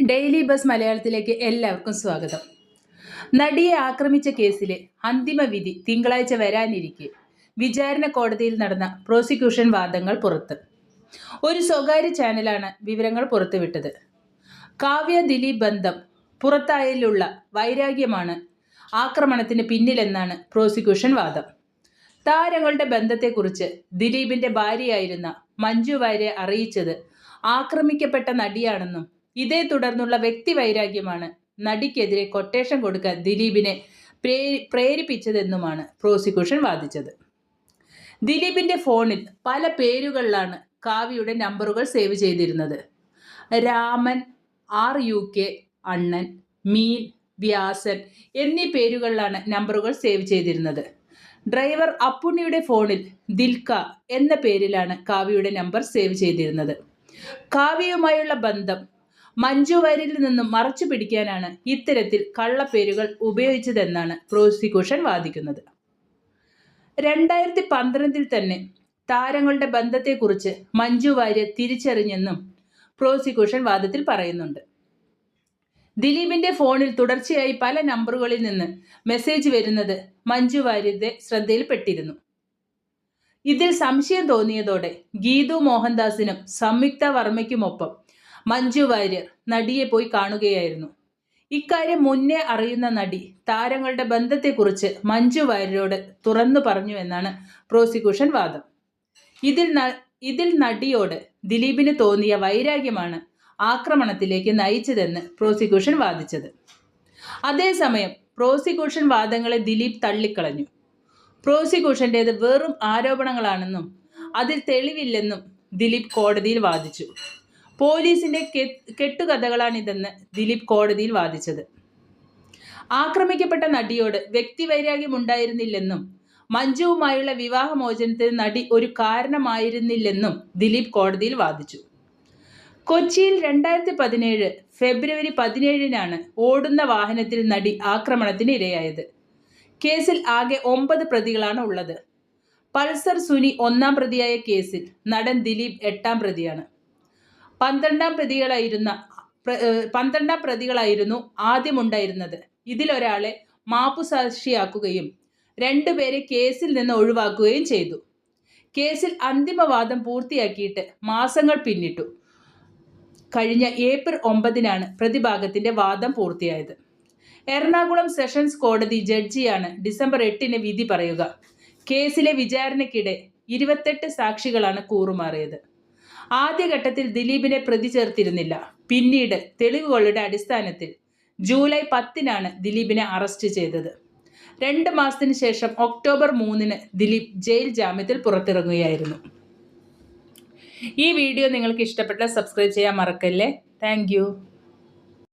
Daily bus മലയാളത്തിലേക്ക് എല്ലാവർക്കും സ്വാഗതം. നടിയെ ആക്രമിച്ച കേസിലെ അന്തിമ വിധി തിങ്കളാഴ്ച വരാനിരിക്കെ. വിചാരണ കോടതിയിൽ നടന്ന പ്രോസിക്യൂഷൻ വാദങ്ങൾ പുറത്ത്. ഒരു സ്വകാര്യ ചാനലാണ് വിവരങ്ങൾ പുറത്തുവിട്ടത്. കാവ്യ ദിലീപ് ബന്ധം പുറത്തായതിലുള്ള വൈരാഗ്യമാണ് ആക്രമണത്തിന് പിന്നിലെന്നാണ് പ്രോസിക്യൂഷൻ വാദം. താരങ്ങളുടെ ബന്ധത്തെക്കുറിച്ച് ദിലീപിന്റെ ഭാര്യയായിരുന്ന മഞ്ജു വാര്യരെ അറിയിച്ചത് ആക്രമിക്കപ്പെട്ട നടിയാണെന്നും ഇതേ തുടർന്നുള്ള വ്യക്തി വൈരാഗ്യമാണ്. നടിക്കെതിരെ കൊട്ടേഷൻ കൊടുക്കാൻ ദിലീപിനെ പ്രേ പ്രേരിപ്പിച്ചതെന്നുമാണ് പ്രോസിക്യൂഷൻ വാദിച്ചത്. ദിലീപിന്റെ ഫോണിൽ പല പേരുകളിലാണ് കാവ്യയുടെ നമ്പറുകൾ സേവ് ചെയ്തിരുന്നത്. രാമൻ ആർ യു കെ അണ്ണൻ മീൻ വ്യാസൻ എന്നീ പേരുകളിലാണ് നമ്പറുകൾ സേവ് ചെയ്തിരുന്നത്. ഡ്രൈവർ അപ്പുണ്ണിയുടെ ഫോണിൽ ദിൽക്ക എന്ന പേരിലാണ് കാവ്യയുടെ നമ്പർ സേവ് ചെയ്തിരുന്നത്. കാവ്യയുമായുള്ള ബന്ധം മഞ്ജു നിന്നും മറച്ചു പിടിക്കാനാണ് ഇത്തരത്തിൽ കള്ളപ്പേരുകൾ ഉപയോഗിച്ചതെന്നാണ് പ്രോസിക്യൂഷൻ വാദിക്കുന്നത്. രണ്ടായിരത്തി പന്ത്രണ്ടിൽ തന്നെ താരങ്ങളുടെ ബന്ധത്തെക്കുറിച്ച് മഞ്ജു വാര്യർ തിരിച്ചറിഞ്ഞെന്നും പ്രോസിക്യൂഷൻ വാദത്തിൽ പറയുന്നുണ്ട്. ദിലീപിന്റെ ഫോണിൽ തുടർച്ചയായി പല നമ്പറുകളിൽ നിന്ന് മെസ്സേജ് വരുന്നത് മഞ്ജു വാര്യരുടെ ശ്രദ്ധയിൽപ്പെട്ടിരുന്നു. ഇതിൽ സംശയം തോന്നിയതോടെ ഗീതു മോഹൻദാസിനും സംയുക്ത വർമ്മയ്ക്കുമൊപ്പം മഞ്ജു വാര്യർ നടിയെ പോയി കാണുകയായിരുന്നു. ഇക്കാര്യം മുന്നേ അറിയുന്ന നടി താരങ്ങളുടെ ബന്ധത്തെക്കുറിച്ച് മഞ്ജു വാര്യരോട് തുറന്നു പറഞ്ഞു എന്നാണ് പ്രോസിക്യൂഷൻ വാദം. ഇതിൽ ഇതിൽ നടിയോട് ദിലീപിന് തോന്നിയ വൈരാഗ്യമാണ് ആക്രമണത്തിലേക്ക് നയിച്ചതെന്ന് പ്രോസിക്യൂഷൻ വാദിച്ചത്. അതേസമയം പ്രോസിക്യൂഷൻ വാദങ്ങളെ ദിലീപ് തള്ളിക്കളഞ്ഞു. പ്രോസിക്യൂഷന്റേത് വെറും ആരോപണങ്ങളാണെന്നും അതിൽ തെളിവില്ലെന്നും ദിലീപ് കോടതിയിൽ വാദിച്ചു. പോലീസിന്റെ കെട്ടുകഥകളാണിതെന്ന് ദിലീപ് കോടതിയിൽ വാദിച്ചത്. ആക്രമിക്കപ്പെട്ട നടിയോട് വ്യക്തിവൈരാഗ്യം ഉണ്ടായിരുന്നില്ലെന്നും മഞ്ജുവുമായുള്ള വിവാഹമോചനത്തിന് നടി ഒരു കാരണമായിരുന്നില്ലെന്നും ദിലീപ് കോടതിയിൽ വാദിച്ചു. കൊച്ചിയിൽ രണ്ടായിരത്തി പതിനേഴ് ഫെബ്രുവരി പതിനേഴിനാണ് ഓടുന്ന വാഹനത്തിൽ നടി ആക്രമണത്തിന് ഇരയായത്. കേസിൽ ആകെ ഒമ്പത് പ്രതികളാണ് ഉള്ളത്. പൾസർ സുനി ഒന്നാം പ്രതിയായ കേസിൽ നടൻ ദിലീപ് എട്ടാം പ്രതിയാണ്. പന്ത്രണ്ടാം പ്രതികളായിരുന്ന പന്ത്രണ്ടാം പ്രതികളായിരുന്നു ആദ്യമുണ്ടായിരുന്നത് ഇതിലൊരാളെ മാപ്പുസാക്ഷിയാക്കുകയും രണ്ടുപേരെ കേസിൽ നിന്ന് ഒഴിവാക്കുകയും ചെയ്തു. കേസിൽ അന്തിമവാദം പൂർത്തിയാക്കിയിട്ട് മാസങ്ങൾ പിന്നിട്ടു. കഴിഞ്ഞ ഏപ്രിൽ ഒമ്പതിനാണ് പ്രതിഭാഗത്തിന്റെ വാദം പൂർത്തിയായത്. എറണാകുളം സെഷൻസ് കോടതി ജഡ്ജിയാണ് ഡിസംബർ എട്ടിന് വിധി പറയുക. കേസിലെ വിചാരണയ്ക്കിടെ ഇരുപത്തെട്ട് സാക്ഷികളാണ് കൂറുമാറിയത്. ആദ്യഘട്ടത്തിൽ ദിലീപിനെ പ്രതി ചേർത്തിരുന്നില്ല. പിന്നീട് തെളിവുകളുടെ അടിസ്ഥാനത്തിൽ ജൂലൈ പത്തിനാണ് ദിലീപിനെ അറസ്റ്റ് ചെയ്തത്. രണ്ട് മാസത്തിന് ശേഷം ഒക്ടോബർ മൂന്നിന് ദിലീപ് ജയിൽ ജാമ്യത്തിൽ പുറത്തിറങ്ങുകയായിരുന്നു. ഈ വീഡിയോ നിങ്ങൾക്ക് ഇഷ്ടപ്പെട്ടാൽ സബ്സ്ക്രൈബ് ചെയ്യാൻ മറക്കല്ലേ? താങ്ക്